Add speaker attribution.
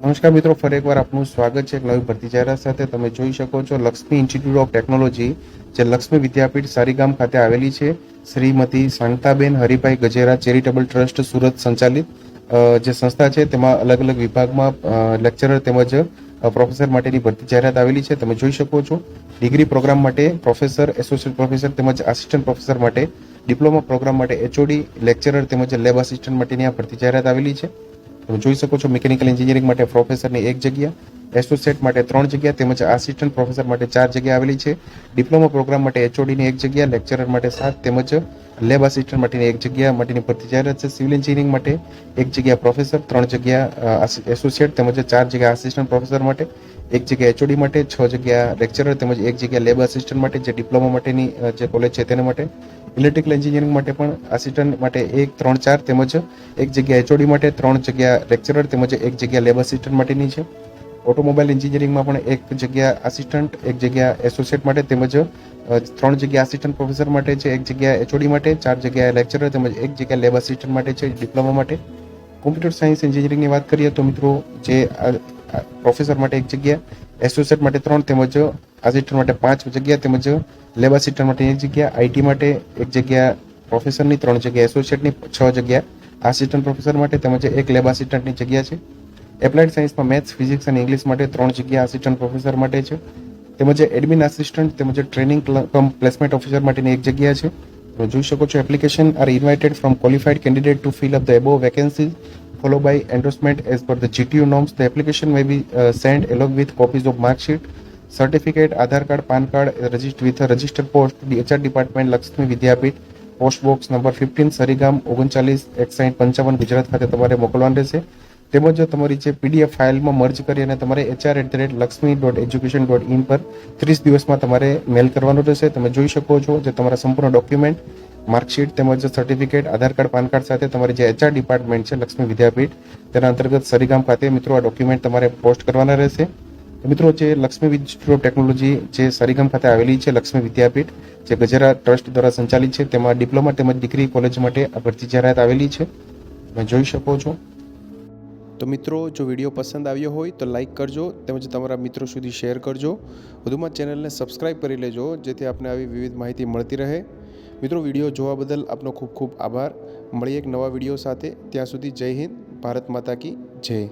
Speaker 1: નમસ્કાર મિત્રો, ફરી એકવાર આપનું સ્વાગત છે એક નવી ભરતી જાહેરાત સાથે. તમે જોઈ શકો છો લક્ષ્મી ઇન્સ્ટિટ્યૂટ ઓફ ટેકનોલોજી જે લક્ષ્મી વિદ્યાપીઠ સારીગામ ખાતે આવેલી છે. શ્રીમતી શાંતાબેન હરિભાઈ ગજેરા ચેરિટેબલ ટ્રસ્ટ સુરત સંચાલિત. જે સંસ્થા છે, તેમાં અલગ અલગ વિભાગમાં લેક્ચરર તેમજ પ્રોફેસર માટેની ભરતી જાહેરાત આવેલી છે. તમે જોઈ શકો છો ડિગ્રી પ્રોગ્રામ માટે પ્રોફેસર એસોસિએટ પ્રોફેસર તેમજ આસિસ્ટન્ટ પ્રોફેસર માટે ડિપ્લોમા પ્રોગ્રામ માટે એચઓડી લેક્ચરર તેમજ લેબ આસિસ્ટન્ટ માટેની આ ભરતી જાહેરાત આવેલી છે. તમે જોઈ શકો છો મિકેનિકલ એન્જિનિયરિંગ માટે પ્રોફેસરની એક જગ્યા એસોસિએટ માટે ત્રણ જગ્યા, તેમજ આસિસ્ટન્ટ પ્રોફેસર માટે ચાર જગ્યા આવેલી છે. ડિપ્લોમા પ્રોગ્રામ માટે એચઓડીની એક જગ્યા લેક્ચરર માટે સાત, તેમજ લેબ આસિસ્ટન્ટ માટેની એક જગ્યા, માટેની ભરતી જાહેરાત છે. સિવિલ એન્જિનિયરિંગ માટે એક જગ્યા પ્રોફેસર ત્રણ જગ્યા એસોસિએટ તેમજ ચાર જગ્યા આસિસ્ટન્ટ પ્રોફેસર માટે, એક જગ્યા એચઓડી માટે, છ જગ્યા લેક્ચરર તેમજ એક જગ્યા લેબ આસિસ્ટન્ટ માટે, જે ડિપ્લોમા માટેની જે કોલેજ છે તેના માટે. ઇલેક્ટ્રિકલ એન્જિનિયરિંગ માટે પણ આસિસ્ટન્ટ માટે એક, ત્રણ, ચાર તેમજ એક જગ્યા એચઓડી માટે ત્રણ જગ્યા લેક્ચરર તેમજ એક જગ્યા લેબ આસિસ્ટન્ટ માટેની છે. ઓટોમોબાઈલ એન્જિનિયરિંગમાં પણ એક જગ્યા આસિસ્ટન્ટ એક જગ્યા એસોસિએટ માટે તેમજ ત્રણ જગ્યા આસિસ્ટન્ટ પ્રોફેસર માટે છે, એક જગ્યા એચઓડી માટે, ચાર જગ્યા લેક્ચરર તેમજ એક જગ્યા લેબ આસિસ્ટન્ટ માટે છે ડિપ્લોમા માટે. કોમ્પ્યુટર સાયન્સ એન્જિનિયરિંગની વાત કરીએ તો મિત્રો જે પ્રોફેસર માટે એક જગ્યા એસોસિએટ માટે ત્રણ તેમજ આસિસ્ટન્ટ માટે પાંચ જગ્યા તેમજ લેબર આસિસ્ટન્ટ માટે એક જગ્યા આઈટી માટે એક જગ્યા પ્રોફેસરની ત્રણ જગ્યા એસોસિએટની છ જગ્યા. આસિસ્ટન્ટ પ્રોફેસર માટે તેમજ એક લેબ આસિસ્ટન્ટની જગ્યા છે. એપ્લાઇડ સાયન્સમાં મેથ્સ ફિઝિક્સ અને ઇંગ્લિશ માટે ત્રણ જગ્યા આસિસ્ટન્ટ પ્રોફેસર માટે છે. તેમજ એડમિન આસિસ્ટન્ટ તેમજ ટ્રેનિંગ કમ પ્લેસમેન્ટ ઓફિસર માટેની એક જગ્યા છે. તમે જોઈ શકો છો application are invited from qualified candidate to fill up the above vacancies follow by endorsement as per the GTU norms the application may be send along with copies of of mark Aadhaar card PAN card register with register post DHR department Lakshmi Vidyapeeth post box number fifteen Sarigam ઓગણચાલીસ એકસાઠ પંચાવન, ગુજરાત ખાતે તમારે મોકલવાનું રહેશે. તેમજ જો તમારી જે પીડીએફ ફાઇલમાં મર્જ કરી અને તમારે HR at the rate Lakshmi dot education dot in પર ત્રીસ દિવસમાં તમારે મેલ કરવાનું રહેશે. તમે જોઈ શકો છો જે તમારા સંપૂર્ણ ડોક્યુમેન્ટ માર્કશીટ તેમજ certificate Aadhaar card PAN card સાથે તમારી જે એચઆર ડિપાર્ટમેન્ટ છે લક્ષ્મી વિદ્યાપીઠ તેના અંતર્ગત સરીગામ ખાતે મિત્રો આ ડોક્યુમેન્ટ તમારે પોસ્ટ કરવાના રહેશે. મિત્રો જે લક્ષ્મી ઇન્સ્ટિટ્યૂટ ઓફ ટેકનોલોજી જે સરીગામ ખાતે આવેલી છે, લક્ષ્મી વિદ્યાપીઠ, જે ગજેરા ટ્રસ્ટ દ્વારા સંચાલિત છે, તેમાં ડિપ્લોમા તેમજ ડિગ્રી કોલેજ માટે આ ભરતી જાહેરાત આવેલી છે. તમે જોઈ શકો છો. તો મિત્રો, જો વીડિયો પસંદ આવ્યો હોય તો લાઇક કરજો તેમજ તમારા મિત્રો સુધી શેર કરજો. વધુમાં ચેનલને સબસ્ક્રાઇબ કરી લેજો, જેથી આપને આવી વિવિધ માહિતી મળતી રહે. મિત્રો, વીડિયો જોવા બદલ આપનો ખૂબ ખૂબ આભાર. મળીએ એક નવા વીડિયો સાથે. ત્યાં સુધી જય હિન્દ, ભારત માતા કી જય.